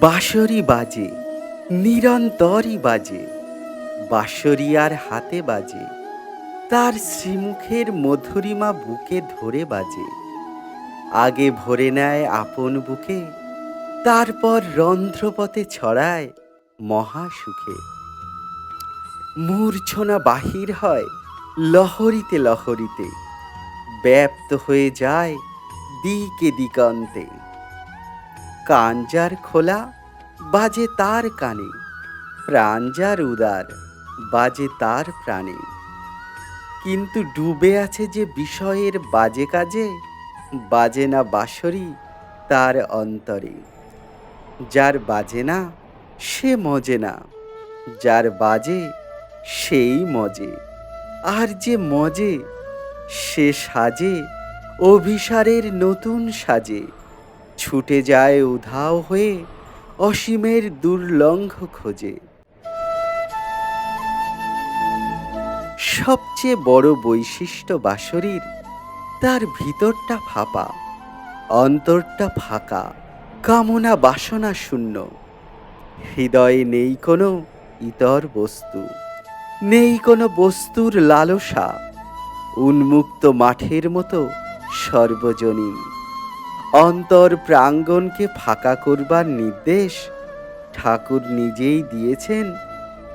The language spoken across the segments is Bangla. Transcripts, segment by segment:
বাঁশরি বাজে, নিরন্তরই বাজে, বাঁশরিয়ার হাতে বাজে, তার শ্রীমুখের মধুরিমা বুকে ধরে বাজে। আগে ভরে নেয় আপন বুকে, তারপর রন্ধ্রপথে ছড়ায় মহাসুখে। মূর্ছনা বাহির হয় লহরিতে লহরিতে, ব্যাপ্ত হয়ে যায় দিকে দিগন্তে কান যার খোলা, বাজে তার কানে, প্রাণ যার উদার, বাজে তার প্রাণে। কিন্তু ডুবে আছে যে বিষয়ের বাজে কাজে, বাজে না বাঁশরি তার অন্তরে। যার বাজে না, সে মজে না, যার বাজে সেই মজে। আর যে মজে, সে সাজে, অভিসারের নতুন সাজে। ছুটে যায় উধাও হয়ে অসীমের দুর্লঙ্ঘ খোঁজে। সবচেয়ে বড় বৈশিষ্ট্য বাঁশরীর, তার ভিতরটা ফাঁপা, অন্তরটা ফাঁকা, কামনা বাসনা শূন্য। হৃদয়ে নেই কোনো ইতর বস্তু। নেই কোনো বস্তুর লালসা, উন্মুক্ত মাঠের মতো সর্বজনীন। অন্তর প্রাঙ্গণকে ফাঁকা করবার নির্দেশ ঠাকুর নিজেই দিয়েছেন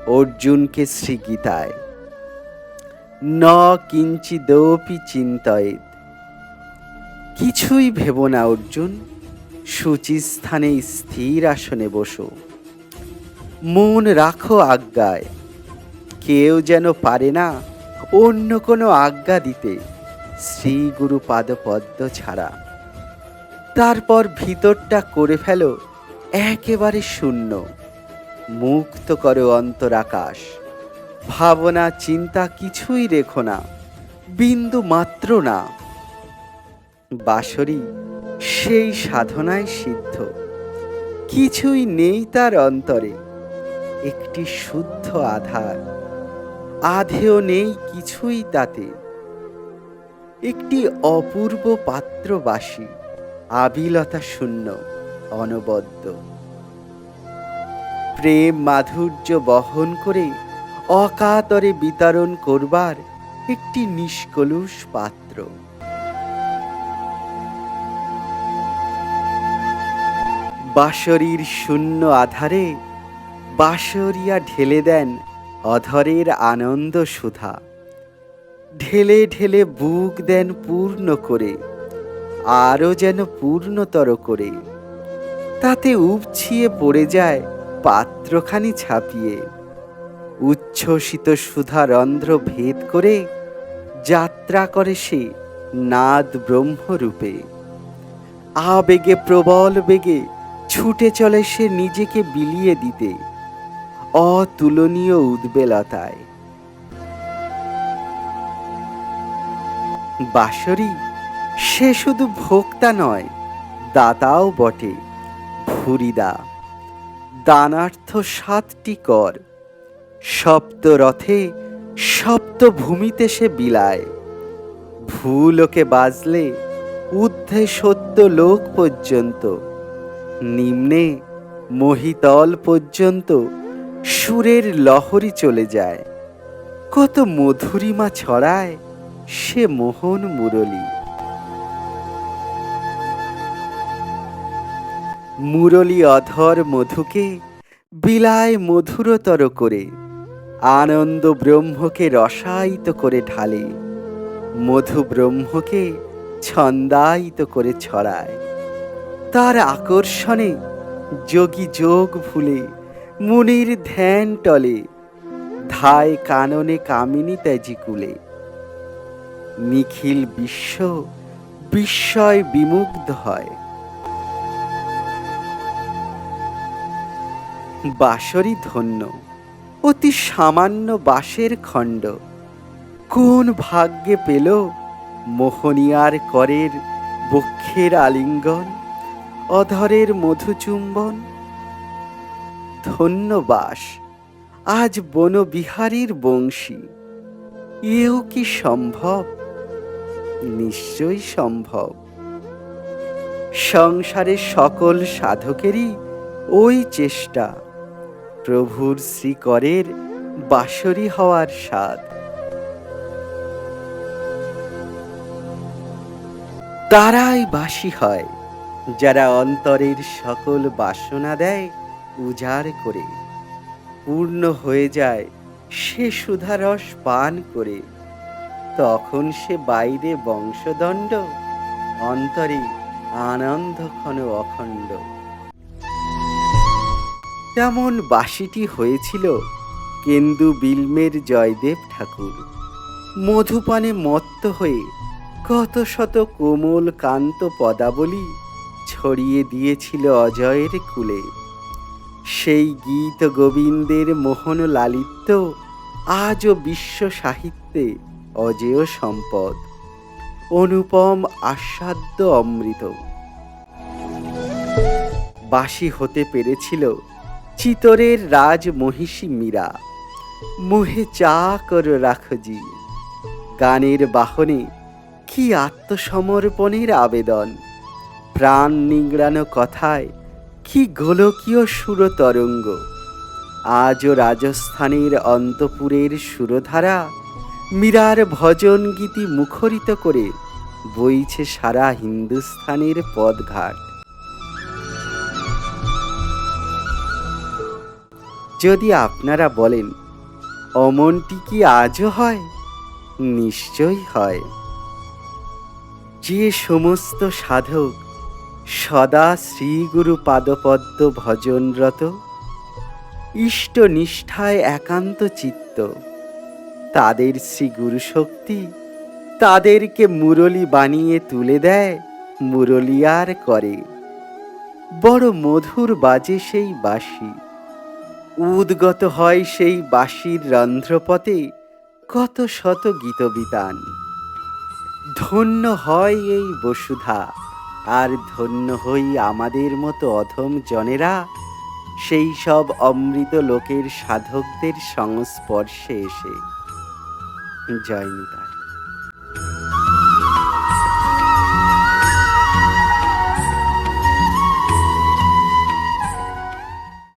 অর্জুনকে শ্রীগীতায়। ন কিঞ্চিদপি চিন্তয়েদ কিছুই ভেব না অর্জুন সূচিস্থানে স্থির আসনে বসো। মন রাখো আজ্ঞায়। কেউ যেন পারে না অন্য কোনো আজ্ঞা দিতে শ্রী গুরু পাদপদ্ম ছাড়া। তারপর ভিতরটা করে ফেলো, একেবারে শূন্য। মুক্ত করো অন্তরাকাশ ভাবনা চিন্তা কিছুই রেখো না, বিন্দু মাত্র না। বাসরি সেই সাধনায় সিদ্ধ। কিছুই নেই তার অন্তরে, একটি শুদ্ধ আধার। আধেও নেই কিছুই তাতে। একটি অপূর্ব পাত্রবাসী, আবিলতা শূন্য, অনবদ্য। প্রেম মাধুর্য বহন করে অকাতরে বিতরণ করবার একটি নিষ্কলুষ পাত্র। বাঁশরীর শূন্য আধারে বাঁশরিয়া ঢেলে দেন অধরের আনন্দ সুধা। ঢেলে ঢেলে বুক দেন পূর্ণ করে আরও যেন পূর্ণতর করে। তাতে উপছিয়ে পড়ে যায় পাত্রখানি ছাপিয়ে। উচ্ছ্বসিত সুধা রন্ধ্র ভেদ করে যাত্রা করে সে নাদ ব্রহ্মরূপে। আবেগে প্রবল বেগে ছুটে চলে সে নিজেকে বিলিয়ে দিতে। অতুলনীয় উদ্বেলতায়। বাঁশরি, সে শুধু ভোক্তা নয়, দাতাও বটে, ভুরিদা। দানার্থ সাতটি কর, সপ্ত রথে সপ্ত ভূমিতে সে বিলায়। ভূলোকে বাজলে ঊর্ধ্বে সত্য লোক পর্যন্ত, নিম্নে মহিতল পর্যন্ত সুরের লহরী চলে যায়। কত মধুরিমা ছড়ায় সে মোহন মুরলী। মুরলী অধর মধুকে বিলায় মধুরতর করে, আনন্দ ব্রহ্মকে রসায়িত করে ঢালে, মধু ব্রহ্মকে ছন্দায়িত করে ছড়ায়। তার আকর্ষণে যোগী যোগ ভুলে মুনির ধ্যান টলে ধায় কাননে কামিনী ত্যাজি কুলে। নিখিল বিশ্ব, বিস্ময় বিমুগ্ধ হয়। বাঁশরি ধন্য, অতি সামান্য বাঁশের খণ্ড, কোন ভাগ্যে পেল মোহনিয়ার করের বক্ষের আলিঙ্গন, অধরের মধুচুম্বন? ধন্য বাস আজ বনবিহারীর বংশী। এও কি সম্ভব? নিশ্চয়ই সম্ভব। সংসারের সকল সাধকেরই ওই চেষ্টা। প্রভুর শ্রীকরের বাসরি হওয়ার স্বাদ। তারাই বাসি হয়, যারা অন্তরের সকল বাসনা দেয়। উজাড় করে। পূর্ণ হয়ে যায় সে সুধারস পান করে। তখন সে বাইরে বংশদণ্ড, অন্তরে আনন্দ ক্ষণ অখণ্ড। তেমন বাসিটি হয়েছিল কেন্দু বিলমের জয়দেব ঠাকুর। মধুপানে মত্ত হয়ে কত শত কোমল কান্ত পদাবলী ছড়িয়ে দিয়েছিল অজয়ের কুলে। সেই গীত গোবিন্দের মোহন লালিত্য আজও বিশ্ব সাহিত্যে অজেয় সম্পদ। অনুপম আস্বাদ্য অমৃত। বাসি হতে পেরেছিল চিতরের রাজ মহিষী মীরা। মুহে চা কর রাখজি গানের বাহনে কি আত্মসমর্পণের আবেদন। প্রাণ নিংড়ানো কথায় কি গোলকীয় সুরতরঙ্গ। আজও রাজস্থানের অন্তপুরের সুরধারা, মীরার ভজন গীতি মুখরিত করে বইছে সারা হিন্দুস্থানের পদঘাট। যদি আপনারা বলেন, অমনটি কি আজও হয়? নিশ্চয়ই হয়। যে সমস্ত সাধক সদা শ্রীগুরু পাদপদ্ম ভজনরত, ইষ্ট নিষ্ঠায় একান্ত চিত্ত। তাদের শ্রী গুরু শক্তি তাদেরকে মুরলি বানিয়ে তুলে দেয় মুরলিয়ার করে। বড় মধুর বাজে সেই বাঁশি। উদ্গত হয় সেই বাঁশির রন্ধ্রপথে কত শত গীতবিতান। ধন্য হয় এই বসুধা। আর ধন্য হই আমাদের মতো অধম জনেরা। সেই সব অমৃত লোকের সাধকদের সংস্পর্শে এসে। জয় নিতাই।